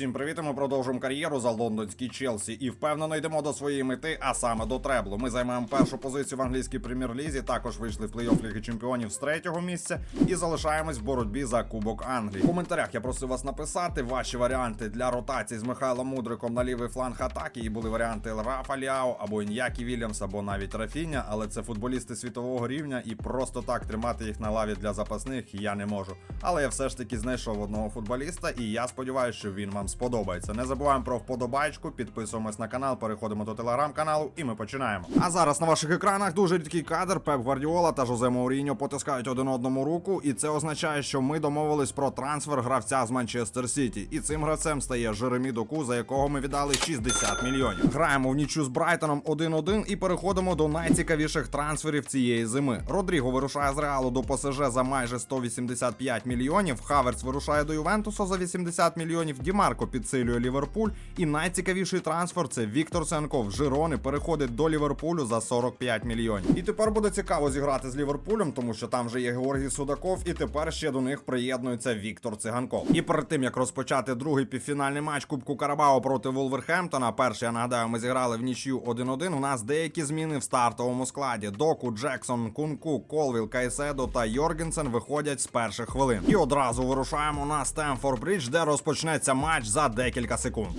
Всім привіт, і ми продовжуємо кар'єру за лондонський Челсі і впевнено йдемо до своєї мети, а саме до треблу. Ми займаємо першу позицію в англійській прем'єр-лізі. Також вийшли в плей-офф Ліги Чемпіонів з третього місця і залишаємось в боротьбі за Кубок Англії. В коментарях я просив вас написати ваші варіанти для ротації з Михайлом Мудриком на лівий фланг атаки. І були варіанти Рафа Ліао або Ін'які Вільямс, або навіть Рафіня, але це футболісти світового рівня, і просто так тримати їх на лаві для запасних я не можу. Але я все ж таки знайшов одного футболіста, і я сподіваюся, що він вам сподобається. Не забуваємо про вподобайку, підписуємось на канал, переходимо до телеграм-каналу, і ми починаємо. А зараз на ваших екранах дуже рідкий кадр. Пеп Гвардіола та Жозе Мауріньо потискають один одному руку, і це означає, що ми домовились про трансфер гравця з Манчестер Сіті. І цим гравцем стає Жеремі Доку, за якого ми віддали 60 мільйонів. Граємо в нічю з Брайтоном 1-1 і переходимо до найцікавіших трансферів цієї зими. Родріго вирушає з Реалу до ПСЖ за майже 185 мільйонів. Хаверц вирушає до Ювентуса за 80 мільйонів. Дімарко підсилює Ліверпуль. І найцікавіший трансфер це Віктор Сенков. Жирони переходить до Ліверпулю за 45 мільйонів. І тепер буде цікаво зіграти з Ліверпулем, тому що там вже є Георгій Судаков, і тепер ще до них приєднується Віктор Циганков. І перед тим як розпочати другий півфінальний матч Кубку Карабао проти Вулверхемптона, перший, я нагадаю, ми зіграли в нічю 1-1. У нас деякі зміни в стартовому складі. Доку, Джексон, Кунку, Колвіл, Кайседо та Йоргенсен виходять з перших хвилин. І одразу вирушаємо на Стемфорд Бридж, де розпочнеться матч за декілька секунд.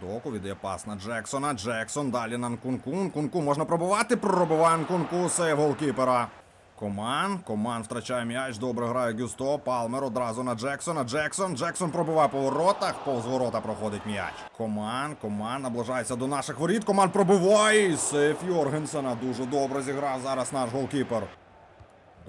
Доку віддає пас на Джексона. Джексон далі на Нкунку. Нкунку можна пробувати. Пробиває Нкунку. Сейв голкіпера. Коман. Коман втрачає м'яч. Добре грає Гюсто. Палмер одразу на Джексона. Джексон. Джексон пробиває по воротах. Повз ворота проходить м'яч. Коман. Коман наближається до наших воріт. Коман пробиває. Сейф Йоргенсена. Дуже добре зіграв зараз наш голкіпер.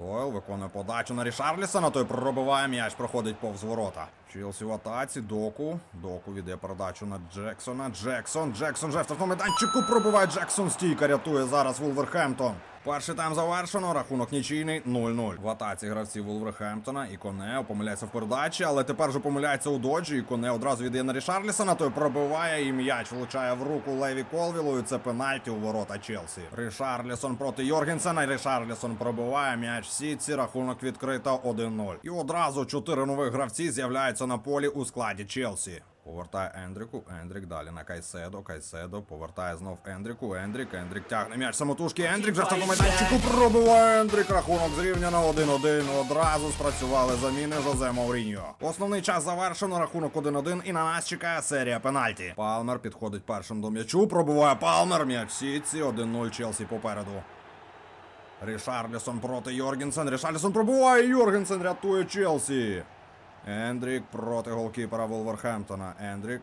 Дойл виконує подачу на Рішарлісона, той пробиває м'яч, проходить повз ворота. Челсі в атаці, доку. Доку віде передачу на Джексона. Джексон. Джексон же в штрафному майданчику пробиває Джексон. Стійка рятує зараз Вулверхемптон. Перший тайм завершено, рахунок нічийний 0-0. В атаці гравці Вулверхемптона і Конео помиляється в передачі, але тепер же помиляється у доджі. І Коне одразу віддає на Рішарлісона, той пробиває і м'яч влучає в руку Леві Колвілу. І це пенальті у ворота Челсі. Рішарлісон проти Йоргенсена. Рішарлісон пробиває м'яч сітці. Рахунок відкрито 1-0. І одразу чотири нових гравці з'являються на полі у складі Челсі. Повертає Ендріку, Ендрік далі на Кайседо, Кайседо, повертає знов Ендріку, Ендрік, Ендрік тягне м'яч. Самотужки, Ендрік вже в такому майданчику пробиває Ендрік, рахунок зрівняно 1-1, одразу спрацювали заміни Жозе Мауріньо. Основний час завершено, рахунок 1-1 і на нас чекає серія пенальті. Палмер підходить першим до м'ячу, пробиває Палмер, м'яч сітці, 1-0 Челсі попереду. Рішарлісон проти Йоргенсен, Рішарлісон пробиває, Йоргенсен рятує Челсі. Ендрік проти голкіпера Волверхемптона. Ендрік.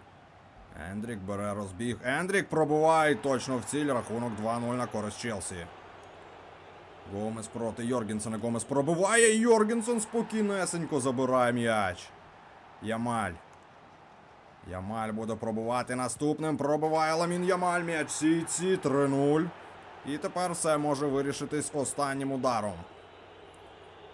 Ендрік бере розбіг. Ендрік пробуває точно в ціль. Рахунок 2-0 на користь Челсі. Гомес проти Йоргенсена. Гомес пробиває. Йоргенсен спокійнесенько забирає м'яч. Ямаль. Ямаль буде пробувати наступним. Пробиває Ламін Ямаль. М'яч Сіці 3-0. І тепер все може вирішитись останнім ударом.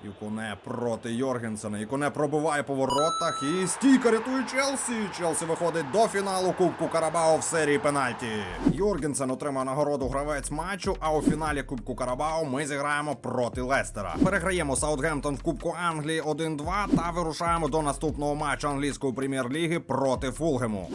Іконе проти Йоргенсена. Іконе пробиває по воротах і стійка рятує Челсі. Челсі виходить до фіналу Кубку Карабао в серії пенальті. Йоргенсен отримав нагороду гравець матчу. А у фіналі Кубку Карабао ми зіграємо проти Лестера. Переграємо Саутгемптон в Кубку Англії 1-2 та вирушаємо до наступного матчу англійської прем'єр-ліги проти Фулгему.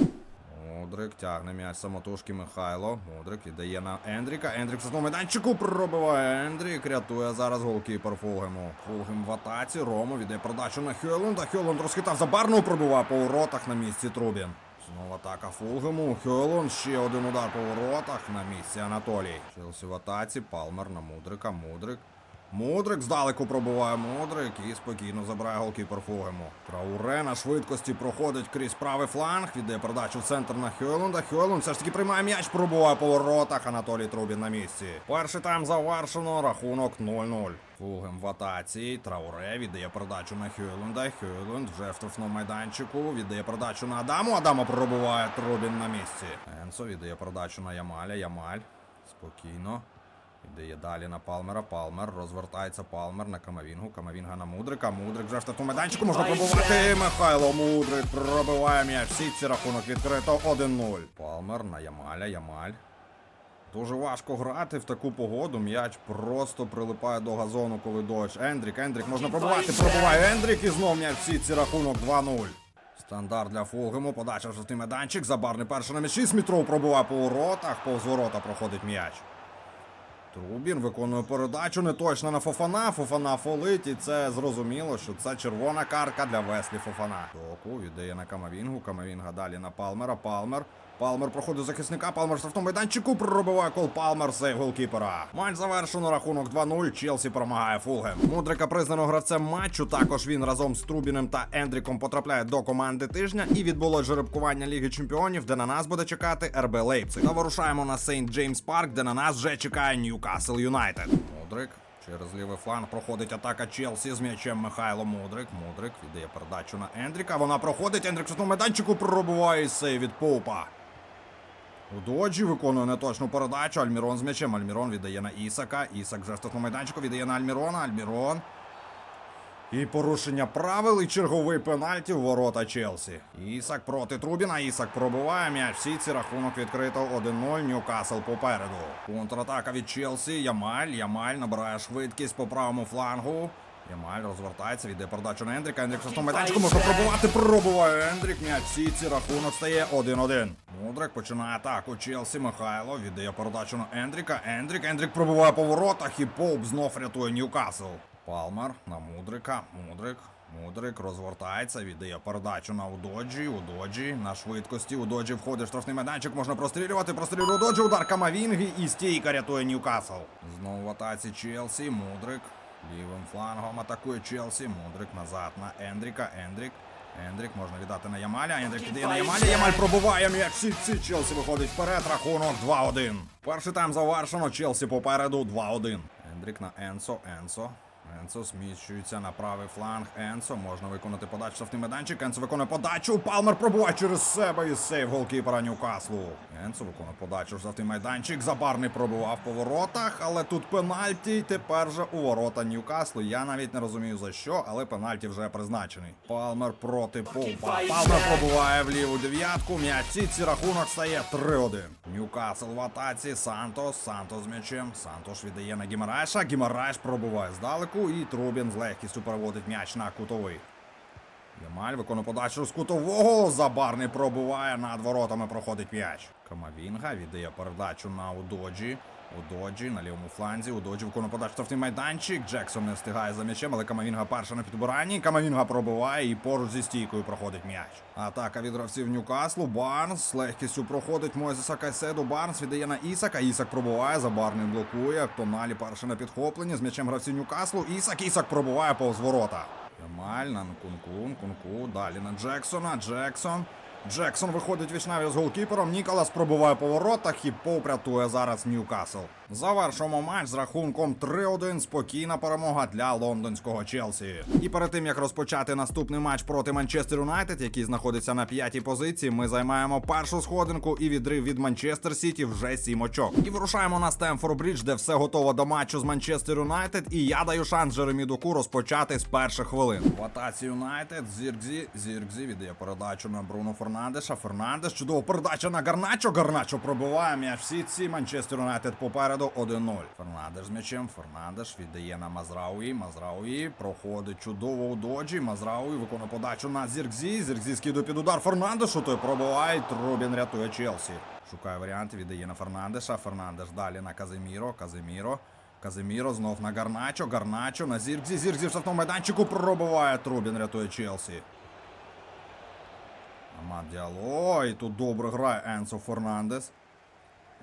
Мудрик тягне м'яч самотужки Михайло. Мудрик віддає на Ендріка. Ендрік в майданчику пробиває. Ендрік рятує зараз голкіпер Фулгему. Фулгем в атаці. Рому віддає продачу на Хьоленда. Хьоленд розхитав за барну, пробиває по воротах на місці Трубін. Знову атака Фулгему. Хьоланд ще один удар по воротах на місці Анатолій. Челсі в атаці. Палмер на Мудрика. Мудрик. Мудрик здалеку пробиває Мудрик і спокійно забирає голкіпер Фугему. Трауре на швидкості проходить крізь правий фланг, віддає передачу в центр на Хьолунда. Хьолунд все ж таки приймає м'яч, пробуває по воротах. Анатолій Трубін на місці. Перший тайм завершено, рахунок 0-0. Фулгем в атаці. Трауре віддає передачу на Хьолунда. Хьолунд вже в штрафному майданчику. Віддає передачу на Адаму. Адамо пробиває Трубін на місці. Енсо віддає передачу на Ямаля. Ямаль. Спокійно. Віддає далі на Палмера. Палмер. Розвертається Палмер на Камавінгу. Камавінга на Мудрика. Мудрик вже в штатному майданчику. Можна пробувати. Михайло Мудрик пробиває м'яч. Всі ці рахунок відкрито 1-0. Палмер на Ямаля. Ямаль. Дуже важко грати в таку погоду. М'яч просто прилипає до газону, коли дощ. Ендрік, Ендрік можна пробувати. Пробиває Ендрік і знов м'яч в сітці рахунок 2-0. Стандарт для Фулгему, подача в жовтий майданчик, забарний перший на м'ячі, Смітров пробуває по воротах, повз ворота проходить м'яч. Трубін виконує передачу не точно на Фофана. Фофана фолить, і це зрозуміло, що це червона карка для Веслі Фофана. Току віддає на Камавінгу. Камавінга далі на Палмера. Палмер. Палмер проходить захисника. Палмер штрафному майданчику. Пробиває кол Палмер. Сейв голкіпера. Матч завершено. Рахунок 2-0. Челсі перемагає Фулгем. Мудрика признано гравцем матчу. Також він разом з Трубіним та Ендріком потрапляє до команди тижня. І відбулось жеребкування Ліги Чемпіонів, де на нас буде чекати РБ Лейпциг. Та вирушаємо на Сейнт Джеймс Парк, де на нас вже чекає Ньюкасл Юнайтед. Мудрик. Через лівий фланг проходить атака Челсі з м'ячем Михайло Мудрик. Мудрик віддає передачу на Ендріка. Вона проходить. Ендрік в штрафному майданчику пробиває сейв від Поупа. У Доджі виконує неточну передачу. Альмірон з м'ячем. Альмірон віддає на Ісака. Ісак вже штрафному майданчику віддає на Альмірона. Альмірон. І порушення правил, і черговий пенальті в ворота Челсі. Ісак проти Трубіна. Ісак пробиває м'яч. Всі ці рахунок відкрито 1-0. Ньюкасл попереду. Контратака від Челсі. Ямаль. Ямаль набирає швидкість по правому флангу. Ямаль розвертається, віддає передачу на Ендріка. Ендрік шостому майданчику можна пробувати. Пробуває Ендрік. М'яч всі ці рахунок стає 1-1. Мудрик починає атаку. Челсі Михайло віддає передачу на Ендріка. Ендрік. Ендрік пробуває по воротах і Поуп знов рятує Ньюкасл. Палмер на Мудрика. Мудрик. Мудрик розвертається, віддає передачу на Удоджі. Удоджі на швидкості. Удоджі входить в штрафний майданчик. Можна прострілювати. Прострілює Удоджі. Удар Камавінги і стійка рятує Ньюкасл. Знову в атаці Челсі. Мудрик. Лівим флангом атакує Челсі. Мудрик назад на Ендріка. Ендрік. Ендрік можна віддати на Ямаля. Ендрік іде на Ямаля. Ямаль пробуває м'яч. сі ці Челсі виходить вперед. Рахунок 2-1. Перший тайм завершено. Челсі попереду 2-1. Ендрік на Енсо. Енсо. Енсо зміщується на правий фланг. Енсо можна виконати подачу штрафний майданчик. Енсо виконує подачу. Палмер пробуває через себе і сейв голкіпера Ньюкаслу. Енсо виконує подачу штрафний майданчик. Забарний пробував по воротах, але тут пенальті. Тепер же у ворота Ньюкаслу. Я навіть не розумію за що, але пенальті вже призначений. Палмер проти Поупа. Палмер пробуває в ліву дев'ятку. М'яч ці рахунок стає 3-1. Ньюкасл в атаці. Сантос. Сантос з м'ячем. Сантош віддає на Гімараша. Гімараш пробуває здалеку. І Трубін з легкістю переводить м'яч на кутовий. Ямаль виконує подачу з кутового. Забар не пробуває над воротами. Проходить м'яч. Камавінга віддає передачу на Удоджі. Удоджі на лівому фланзі. Удоджі виконує подачу штрафний майданчик. Джексон не встигає за м'ячем, але Камавінга перша на підбиранні. Камавінга пробиває і поруч зі стійкою проходить м'яч. Атака від гравців Ньюкаслу. Барнс легкістю проходить Мойзеса Кайседу. Барнс віддає на Ісака. Ісак пробуває. Забарний блокує. Тоналі перший на підхопленні. З м'ячем гравців Ньюкаслу. Ісак. Ісак пробуває повз ворота. Ямаль на Нкунку, Нкунку, далі на Джексона, Джексон. Джексон виходить вічнаві з голкіпером. Ніколас пробуває по воротах і Поуп зараз Ньюкасл. Завершуємо матч з рахунком 3-1. Спокійна перемога для лондонського Челсі. І перед тим як розпочати наступний матч проти Манчестер Юнайтед, який знаходиться на п'ятій позиції, ми займаємо першу сходинку і відрив від Манчестер Сіті вже сім очок. І вирушаємо на Стемфорд Брідж, де все готово до матчу з Манчестер Юнайтед. І я даю шанс Джеремі Дуку розпочати з перших хвилин. В атаці Юнайтед Зіркзі. Зіркзі віддає передачу на Бруно Фернандеша. Фернандеш. Чудова передача на Гарначо. Гарначо пробиває м'яч. Всі ці Манчестер Юнайтед попереду 1-0. Фернандеш з м'ячем. Фернандеш віддає на Мазрауї. Мазрауї проходить чудово у доджі. Мазрауї виконує подачу на Зіркзі. Зіркзі скидує під удар Фернандешу. Той пробиває. Трубін рятує Челсі. Шукає варіанти, віддає на Фернандеша. Фернандеш далі на Казиміро. Казиміро. Казиміро знов на Гарначо. Гарначо на Зіркзі. Зіркзі в штрафному майданчику пробиває. Трубін рятує Челсі. Амад Діало. І тут добре грає Енсо Фернандес.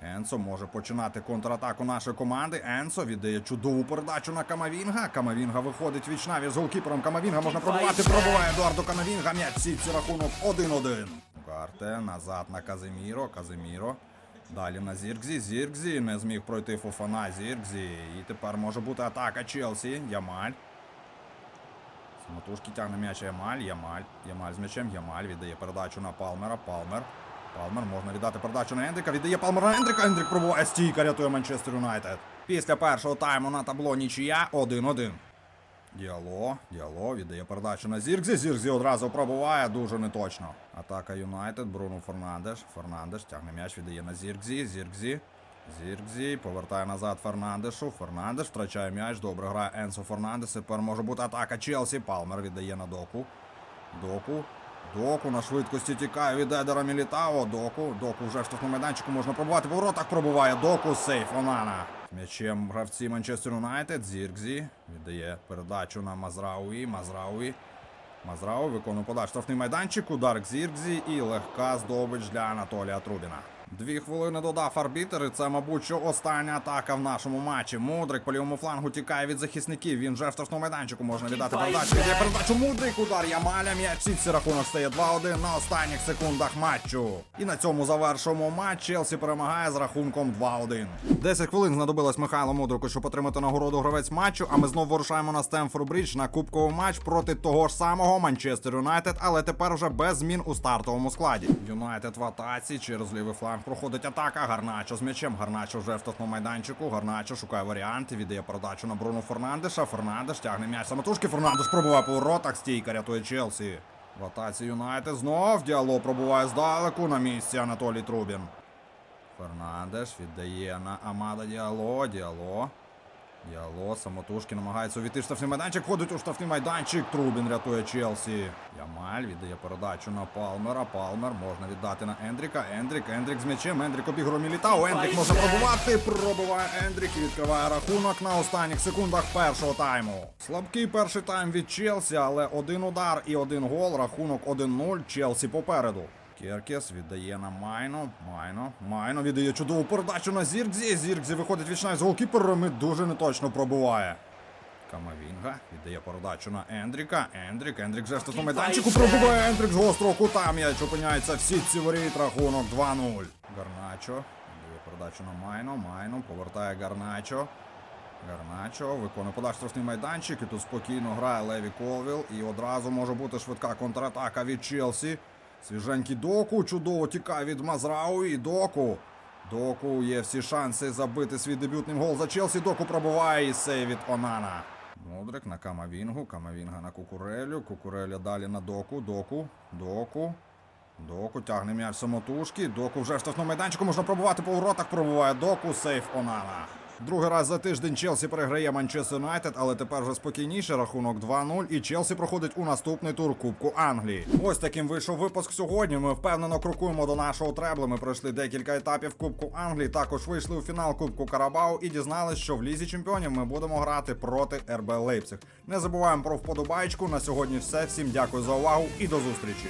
Енсо може починати контратаку нашої команди. Енсо віддає чудову передачу на Камавінга. Камавінга виходить вічнаві з голкіпером. Камавінга можна пробувати. Пробиває Едуардо Камавінга. М'яч сітці рахунок 1-1. Карте назад на Казиміро. Казиміро. Далі на Зіркзі. Зіркзі не зміг пройти Фофана. Зіркзі. І тепер може бути атака Челсі. Ямаль. Самотужки тягне м'яч Ямаль, Ямаль, Ямаль з м'ячем, Ямаль віддає передачу на Палмера, Палмер. Палмер можна віддати передачу на Ендрика, віддає Палмер на Ендрика, Ендрик пробуває стійка, рятує Манчестер Юнайтед. Після першого тайму на табло нічия 1-1. Діало, Діало віддає передачу на Зіркзі. Зіркзі одразу пробуває, дуже неточно. Атака Юнайтед, Бруно Фернандеш. Фернандеш тягне м'яч, віддає на Зіркзі. Зіркзі. Зіркзі повертає назад Фернандешу. Фернандеш втрачає м'яч. Добре грає Енсо Фернандес. Тепер може бути атака Челсі. Палмер віддає на доку. Доку. Доку на швидкості тікає від Едера Мілітао. Доку. Доку вже в штрафному майданчику можна пробувати. Воротах пробуває. Доку сейф. Онана. М'ячем гравці Манчестер Юнайтед. Зіркзі віддає передачу на Мазрауї. Мазрауї. Мазрау виконує подачу штрафний майданчик, удар Зіркзі і легка здобич для Анатолія Трубіна. Дві хвилини додав арбітер, і це, мабуть, що остання атака в нашому матчі. Мудрик по лівому флангу тікає від захисників. Він вже в штрафному майданчику можна віддати передачу. Віддає передачу. Мудрик удар Ямаля. М'яч сітці рахунок стає 2-1 на останніх секундах матчу. І на цьому завершуємо матч. Челсі перемагає з рахунком 2-1. 10 хвилин знадобилось Михайло Мудрику, щоб отримати нагороду гравець матчу. А ми знову вирушаємо на Стемфорд Брідж на кубковий матч проти того ж самого Манчестер Юнайтед, але тепер вже без змін у стартовому складі. Юнайтед в атаці через лівий фланг проходить атака. Гарначо з м'ячем. Гарначо вже в штрафному майданчику. Гарначо шукає варіанти. Віддає передачу на Бруно Фернандеша. Фернандеш тягне м'яч самотужки. Фернандеш пробуває по воротах. Стійка рятує Челсі. В атаці Юнайтед знов діалог пробуває здалеку на місці Анатолій Трубін. Фернандеш віддає на Амада Діало. Діало. Діало, самотужки намагається увійти в штрафний майданчик. Ходить у штрафний майданчик. Трубін рятує Челсі. Ямаль віддає передачу на Палмера. Палмер можна віддати на Ендріка. Ендрік, Ендрік з м'ячем. Ендрік обігрує Мілітау. Ендрік може пробувати. Пробиває Ендрік і відкриває рахунок на останніх секундах першого тайму. Слабкий перший тайм від Челсі, але один удар і один гол. Рахунок 1-0. Челсі попереду. Керкес віддає на Майно. Майно. Майно віддає чудову передачу на Зіркзі. Зіркзі виходить вічна з голкіпером і дуже неточно пробуває. Камавінга віддає передачу на Ендріка. Ендрік, Ендрік в штрафному майданчику пробуває Ендрік з гострого кута. М'яч опиняється в сітці воріт. Рахунок 2-0. Гарначо. Віддає передачу на Майно. Майно повертає Гарначо. Гарначо виконує подачу в штрафний майданчик. І тут спокійно грає Леві Колвіл. І одразу може бути швидка контратака від Челсі. Свіженький доку, чудово тікає від Мазрау і доку. Доку є всі шанси забити свій дебютний гол за Челсі. Доку пробуває і сей від Онана. Мудрик на Камавінгу, Камавінга на Кукурелю, Кукуреля далі на доку, доку, доку. Доку тягне м'яч самотужки. Доку вже штрафному майданчику можна пробувати по воротах. Пробуває доку, сейф Онана. Другий раз за тиждень Челсі переграє Манчестер Юнайтед, але тепер вже спокійніше. Рахунок 2-0. І Челсі проходить у наступний тур Кубку Англії. Ось таким вийшов випуск сьогодні. Ми впевнено крокуємо до нашого требла. Ми пройшли декілька етапів Кубку Англії. Також вийшли у фінал Кубку Карабау і дізналися, що в лізі чемпіонів ми будемо грати проти РБ Лейпциг. Не забуваємо про вподобайку. На сьогодні все. Всім дякую за увагу і до зустрічі.